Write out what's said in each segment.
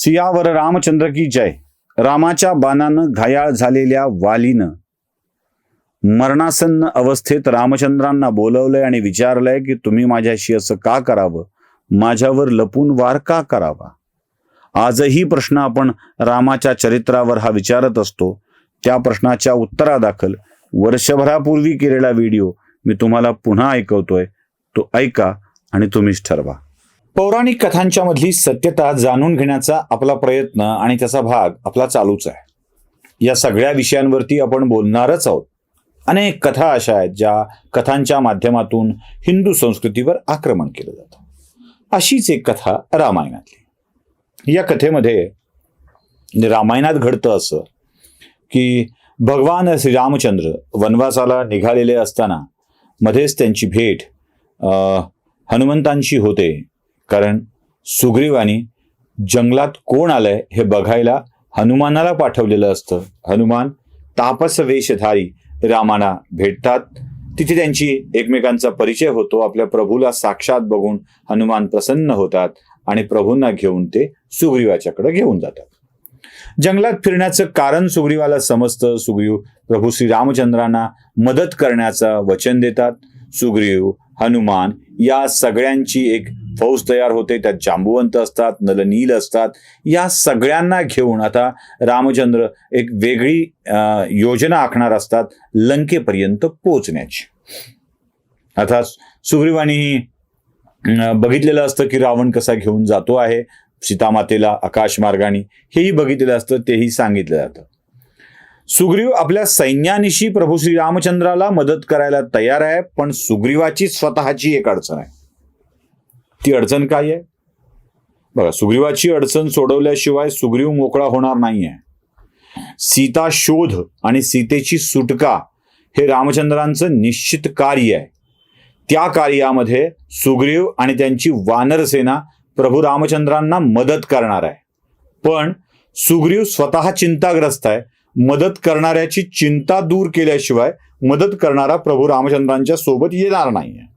सियावर रामचंद्र की जय. रामाच्या बाणानं घायाळ झालेल्या वालीनं मरणासन्न अवस्थेत रामचंद्रांना बोलवलंय आणि विचारलंय की तुम्ही माझ्याशी असं का करावं? माझ्यावर लपून वार का करावा? आजही प्रश्न आपण रामाच्या चरित्रावर हा विचारत असतो. त्या प्रश्नाच्या उत्तरादाखल वर्षभरापूर्वी केलेला व्हिडिओ मी तुम्हाला पुन्हा ऐकवतोय. तो ऐका आणि तुम्हीच ठरवा. पौराणिक कथांच्या मधली सत्यता जाणून घेण्याचा आपला प्रयत्न आणि त्याचा भाग आपला चालूच आहे. या सगळ्या विषयांवरती आपण बोलणारच आहोत. अनेक कथा अशा आहेत ज्या कथांच्या माध्यमातून हिंदू संस्कृतीवर आक्रमण केलं जातं. अशीच एक कथा रामायणातली. या कथेमध्ये रामायणात घडतं असं की भगवान श्रीरामचंद्र वनवासाला निघालेले असताना मध्येच त्यांची भेट हनुमंतांशी हनुमंतांची होते. कारण सुग्रीवानी जंगलात कोण आलंय हे बघायला हनुमानाला पाठवलेलं असतं. हनुमान तापस वेशधारी रामाना भेटतात. तिथे त्यांची एकमेकांचा परिचय होतो. आपल्या प्रभूला साक्षात बघून हनुमान प्रसन्न होतात आणि प्रभूंना घेऊन ते सुग्रीवाच्याकडे घेऊन जातात. जंगलात फिरण्याचं कारण सुग्रीवाला समजतं. सुग्रीव प्रभू श्री रामचंद्रांना मदत करण्याचं वचन देतात. सुग्रीव हनुमान या सगळ्यांची एक फौज तयार होते त्यात जांबुवंत असतात नलनील असतात. या सगळ्यांना घेऊन आता रामचंद्र एक वेगळी योजना आखणार असतात लंकेपर्यंत पोहोचण्याची. आता सुग्रीवानीही बघितलेलं असतं की रावण कसा घेऊन जातो आहे सीतामातेला आकाशमार्गाने. हेही बघितलेलं असतं तेही सांगितलं जातं. सुग्रीव आपल्या सैन्यानिशी प्रभू श्री रामचंद्राला मदत करायला तयार आहे पण सुग्रीवाची स्वतःची एक अडचण आहे. ती अडचण काय आहे? बघा सुग्रीवाची अडचण सोडवल्याशिवाय सुग्रीव मोकळा होणार नाहीये. सीता शोध आणि सीतेची सुटका हे रामचंद्रांचं निश्चित कार्य आहे. त्या कार्यामध्ये सुग्रीव आणि त्यांची वानर सेना प्रभू रामचंद्रांना मदत करणार आहे. पण सुग्रीव स्वतः चिंताग्रस्त आहे. मदत करणाऱ्याची चिंता दूर केल्याशिवाय मदत करणारा प्रभू रामचंद्रांच्या सोबत येणार नाहीये.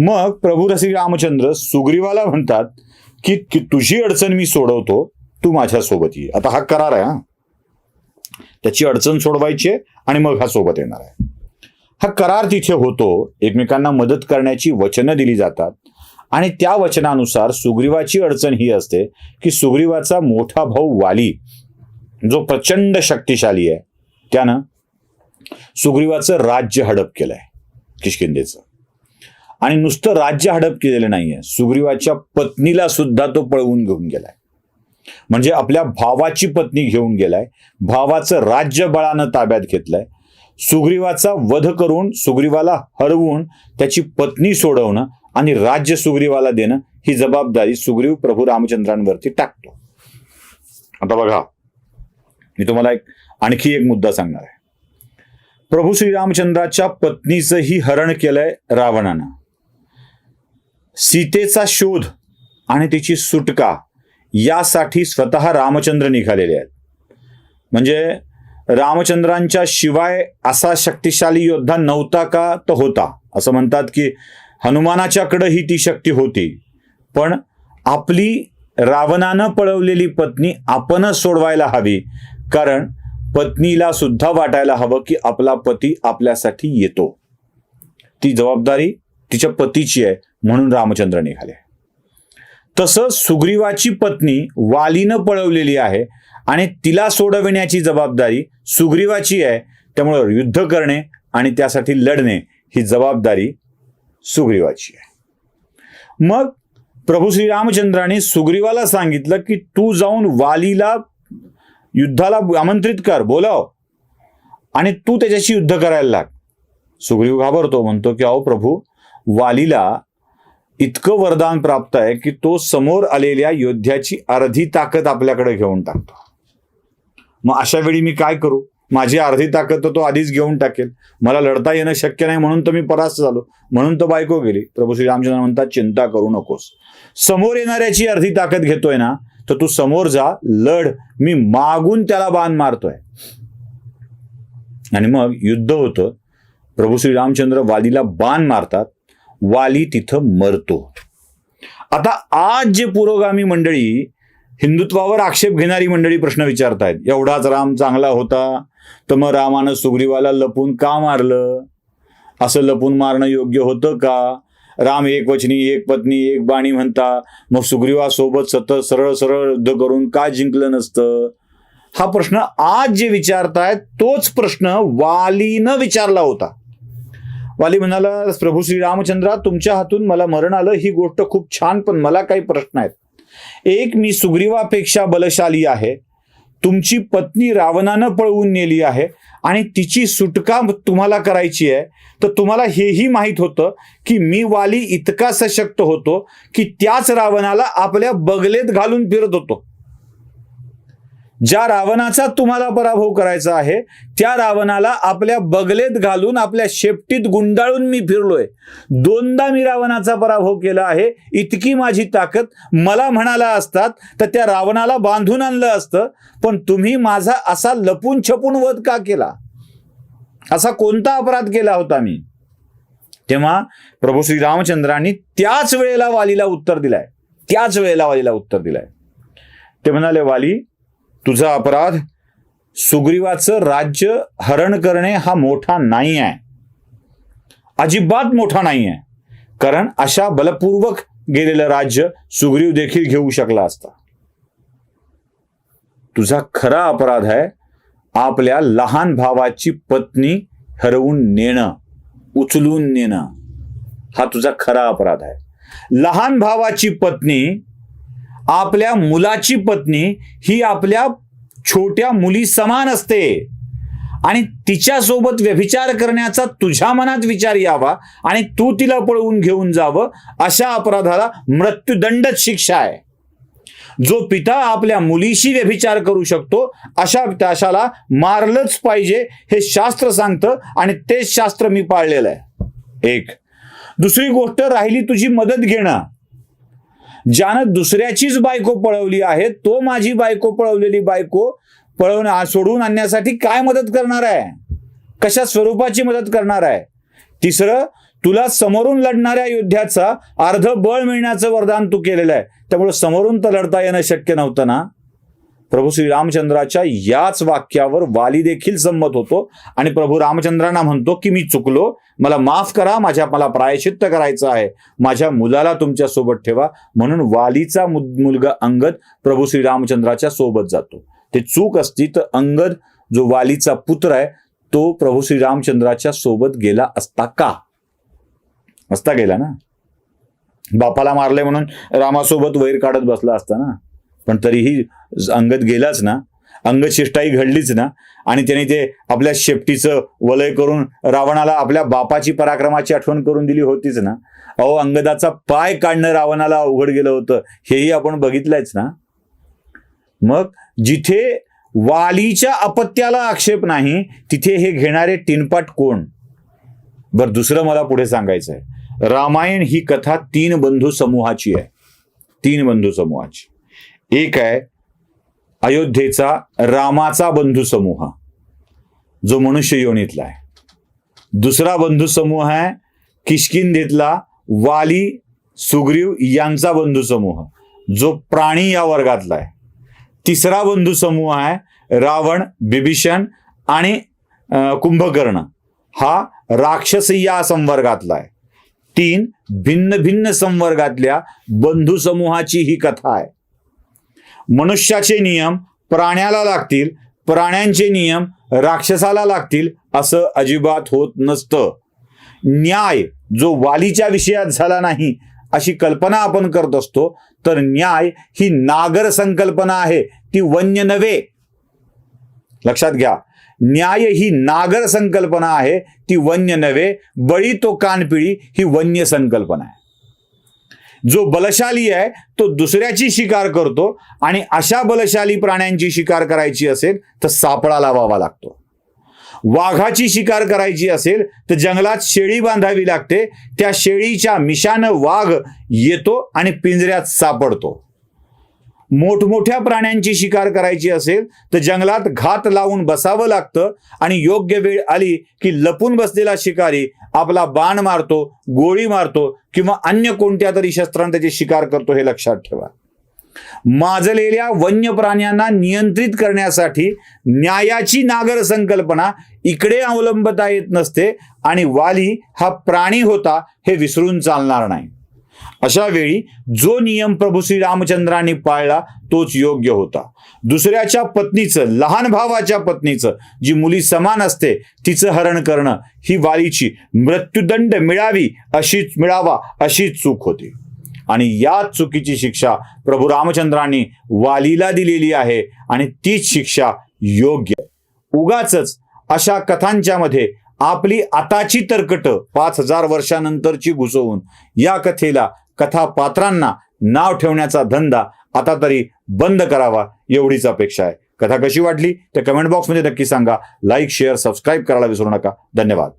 मग प्रभू श्री रामचंद्र सुग्रीवाला म्हणतात की की तुझी अडचण मी सोडवतो तू माझ्यासोबत ये. आता हा करार आहे हा. त्याची अडचण सोडवायची आहे आणि मग हा सोबत येणार आहे. हा करार तिथे होतो एकमेकांना मदत करण्याची वचनं दिली जातात आणि त्या वचनानुसार सुग्रीवाची अडचण ही असते की सुग्रीवाचा मोठा भाऊ वाली जो प्रचंड शक्तिशाली आहे त्यानं सुग्रीवाचं राज्य हडप केलंय किशकिंदेचं आणि नुसतं राज्य हडप केलेलं नाहीये. सुग्रीवाच्या पत्नीला सुद्धा तो पळवून घेऊन गेलाय. म्हणजे आपल्या भावाची पत्नी घेऊन गेलाय. भावाचं राज्य बळानं ताब्यात घेतलंय. सुग्रीवाचा वध करून सुग्रीवाला हरवून त्याची पत्नी सोडवणं आणि राज्य सुग्रीवाला देणं ही जबाबदारी सुग्रीव प्रभू रामचंद्रांवरती टाकतो. आता बघा मी तुम्हाला एक आणखी एक मुद्दा सांगणार आहे. प्रभू श्रीरामचंद्राच्या पत्नीचंही हरण केलंय रावणानं. सीतेचा शोध आणि तिची सुटका यासाठी स्वतः रामचंद्र निघालेले आहेत. म्हणजे रामचंद्रांच्या शिवाय असा शक्तिशाली योद्धा नव्हता का तर होता. असं म्हणतात की हनुमानाच्याकडं ही ती शक्ती होती. पण आपली रावणानं पळवलेली पत्नी आपणच सोडवायला हवी कारण पत्नीला सुद्धा वाटायला हवं की आपला पती आपल्यासाठी येतो. ती जबाबदारी तिच्या पतीची आहे. म्हणून रामचंद्र निघाले. तसं सुग्रीवाची पत्नी वालीनं पळवलेली आहे आणि तिला सोडविण्याची जबाबदारी सुग्रीवाची आहे. त्यामुळं युद्ध करणे आणि त्यासाठी लढणे ही जबाबदारी सुग्रीवाची आहे. मग प्रभू श्रीरामचंद्राने सुग्रीवाला सांगितलं की तू जाऊन वालीला युद्धाला आमंत्रित कर बोलाव आणि तू त्याच्याशी युद्ध करायला लाग. सुग्रीव घाबरतो म्हणतो की अहो प्रभू वालीला इतकं वरदान प्राप्त आहे की तो समोर आलेल्या योद्ध्याची अर्धी ताकद आपल्याकडे घेऊन टाकतो. मग अशा वेळी मी काय करू? माझी अर्धी ताकद तर तो आधीच घेऊन टाकेल. मला लढता येणं शक्य नाही म्हणून तर मी परास्त झालो. म्हणून तर बायको गेली. प्रभू श्री रामचंद्र म्हणतात चिंता करू नकोस. समोर येणाऱ्याची अर्धी ताकद घेतोय ना तर तू समोर जा लढ. मी मागून त्याला बाण मारतोय. आणि मग युद्ध होतं. प्रभू श्री रामचंद्र वादीला बाण मारतात. वाली तिथं मरतो. आता आज जे पुरोगामी मंडळी हिंदुत्वावर आक्षेप घेणारी मंडळी प्रश्न विचारतायत. एवढाच राम चांगला होता तर मग रामानं सुग्रीवाला लपून का मारलं? असं लपून मारणं योग्य होतं का? राम एक वचनी एक पत्नी एक बाणी म्हणता मग सुग्रीवासोबत सतत सरळ सरळ युद्ध करून का जिंकलं नसतं? हा प्रश्न आज जे विचारतायत तोच प्रश्न वालीनं विचारला होता. वाली म्हणाला प्रभू श्री रामचंद्रा तुमच्या हातून मला मरण आलं. ही गोष्ट खूप छान पण मला काही प्रश्न आहेत. एक मी सुग्रीवापेक्षा बलशाली आहे. तुमची पत्नी रावणानं पळवून नेली आहे आणि तिची सुटका तुम्हाला करायची आहे. तर तुम्हाला हेही माहीत होतं की मी वाली इतका सशक्त होतो की त्याच रावणाला आपल्या बगलेत घालून फिरत होतो. ज्या रावणाचा तुम्हाला पराभव करायचा आहे त्या रावणाला आपल्या बगलेत घालून आपल्या शेपटीत गुंडाळून मी फिरलोय. दोनदा मी रावणाचा पराभव केला आहे. इतकी माझी ताकद मला म्हणाला असतात तर त्या रावणाला बांधून आणलं असतं. पण तुम्ही माझा असा लपून छपून वध का केला? असा कोणता अपराध केला होता मी? तेव्हा प्रभू श्री रामचंद्रांनी त्याच वेळेला वालीला उत्तर दिलाय. त्याच वेळेला वालीला उत्तर दिलाय. ते म्हणाले वाली तुझा अपराध? सुग्रीवाचं राज्य हरण करणे हा मोठा नाही आहे. अजिबात मोठा नाही आहे. कारण अशा बलपूर्वक गेलेलं राज्य सुग्रीव देखील घेऊ शकला असता. तुझा खरा अपराध आहे आपल्या लहान भावाची पत्नी हरवून नेणं उचलून नेणं. हा तुझा खरा अपराध आहे. लहान भावाची पत्नी आपल्या मुलाची पत्नी ही आपल्या छोट्या मुली समान असते. आणि तिच्यासोबत व्यभिचार करण्याचा तुझ्या मनात विचार यावा आणि तू तिला पळवून घेऊन जावं अशा अपराधाला मृत्यूदंडच शिक्षा आहे. जो पिता आपल्या मुलीशी व्यभिचार करू शकतो अशा त्याशाला मारलंच पाहिजे हे शास्त्र सांगतं आणि तेच शास्त्र मी पाळलेलं आहे. एक. दुसरी गोष्ट राहिली तुझी मदत घेणं. ज्यानं दुसऱ्याचीच बायको पळवली आहे तो माझी बायको पळवलेली बायको पळवून सोडून आणण्यासाठी काय मदत करणार आहे? कशा स्वरूपाची मदत करणार आहे? तिसरं तुला समोरून लढणाऱ्या योद्ध्याचा अर्ध बळ मिळण्याचं वरदान तू केलेलं आहे. त्यामुळे समोरून तर लढता येणं शक्य नव्हतं ना? प्रभू श्री रामचंद्राच्या याच वाक्यावर वाली देखील संमत होतो. आणि प्रभू रामचंद्रांना म्हणतो की मी चुकलो. मला माफ करा. माझ्या मला प्रायश्चित्त करायचं आहे. माझ्या मुलाला तुमच्यासोबत ठेवा. म्हणून वालीचा मुलगा अंगद प्रभू श्री रामचंद्राच्या सोबत जातो. ते चूक असती तर अंगद जो वालीचा पुत्र आहे तो प्रभू श्री रामचंद्राच्या सोबत गेला असता का? असता गेला ना? बापाला मारले म्हणून रामासोबत वैर काढत बसला असता ना? पण तरीही अंगत गेलाच ना अंगशिष्टाई घडलीच ना आणि त्याने ते आपल्या शेपटीचं वलय करून रावणाला आपल्या बापाची पराक्रमाची आठवण करून दिली होतीच ना. अहो अंगदाचा पाय काढणं रावणाला अवघड गेलं होतं हेही आपण बघितलंयच ना. मग जिथे वालीच्या अपत्याला आक्षेप नाही तिथे हे घेणारे टिनपाट कोण? बरं दुसरं मला पुढे सांगायचं आहे रामायण ही कथा तीन बंधू समूहाची आहे. तीन बंधू समूहाची. एक आहे अयोध्येचा रामाचा बंधू समूह जो मनुष्य योनीतला आहे. दुसरा बंधू समूह आहे किशकिंदेतला वाली सुग्रीव यांचा बंधू समूह जो प्राणी या वर्गातला आहे. तिसरा बंधू समूह आहे रावण बिभीषण आणि कुंभकर्ण. हा राक्षस या संवर्गातला आहे. तीन भिन्न भिन्न संवर्गातल्या बंधू समूहाची ही कथा आहे. मनुष्याचे नियम प्राण्याला लागतील प्राण्यांचे नियम राक्षसाला लागतील असं अजिबात होत नसतं. न्याय जो वालीच्या विषयात झाला नाही अशी कल्पना आपण करत असतो तर न्याय ही नागर संकल्पना आहे ती वन्य नव्हे. लक्षात घ्या न्याय ही नागर संकल्पना आहे ती वन्य नव्हे बळी तो कानपिळी ही वन्य संकल्पना आहे. जो बलशाली आहे तो दुसऱ्याची शिकार करतो आणि अशा बलशाली प्राण्यांची शिकार करायची असेल तर सापळा लावावा लागतो. वाघाची शिकार करायची असेल तर जंगलात शेळी बांधावी लागते. त्या शेळीच्या मिशानं वाघ येतो आणि पिंजऱ्यात सापडतो. मोठमोठ्या प्राण्यांची शिकार करायची असेल तर जंगलात घात लावून बसावं लागतं आणि योग्य वेळ आली की लपून बसलेला शिकारी आपला बाण मारतो गोळी मारतो किंवा अन्य कोणत्या तरी शस्त्रांत त्याची शिकार करतो हे लक्षात ठेवा. माजलेल्या वन्य प्राण्यांना नियंत्रित करण्यासाठी न्यायाची नागर संकल्पना इकडे अवलंबता येत नसते आणि वाली हा प्राणी होता हे विसरून चालणार नाही. अशा वेळी जो नियम प्रभू श्री रामचंद्राने पाळला तोच योग्य होता. दुसऱ्याच्या पत्नीचं लहान भावाच्या पत्नीचं जी मुली समान असते तिचं हरण करणं ही वालीची मृत्यूदंड मिळावी अशीच मिळावा अशीच चूक होती. आणि याच चुकीची शिक्षा प्रभू रामचंद्रांनी वालीला दिलेली आहे आणि तीच शिक्षा योग्य. उगाच अशा कथांच्या मध्ये आपली आताची तरकट पाच हजार वर्षानंतरची घुसवून या कथेला कथा पात्रांना नाव ठेवण्याचा धंदा आता तरी बंद करावा एवढीच अपेक्षा आहे. कथा कशी वाटली? ते कमेंट बॉक्समध्ये नक्की सांगा. लाईक शेअर सबस्क्राईब करायला विसरू नका. धन्यवाद.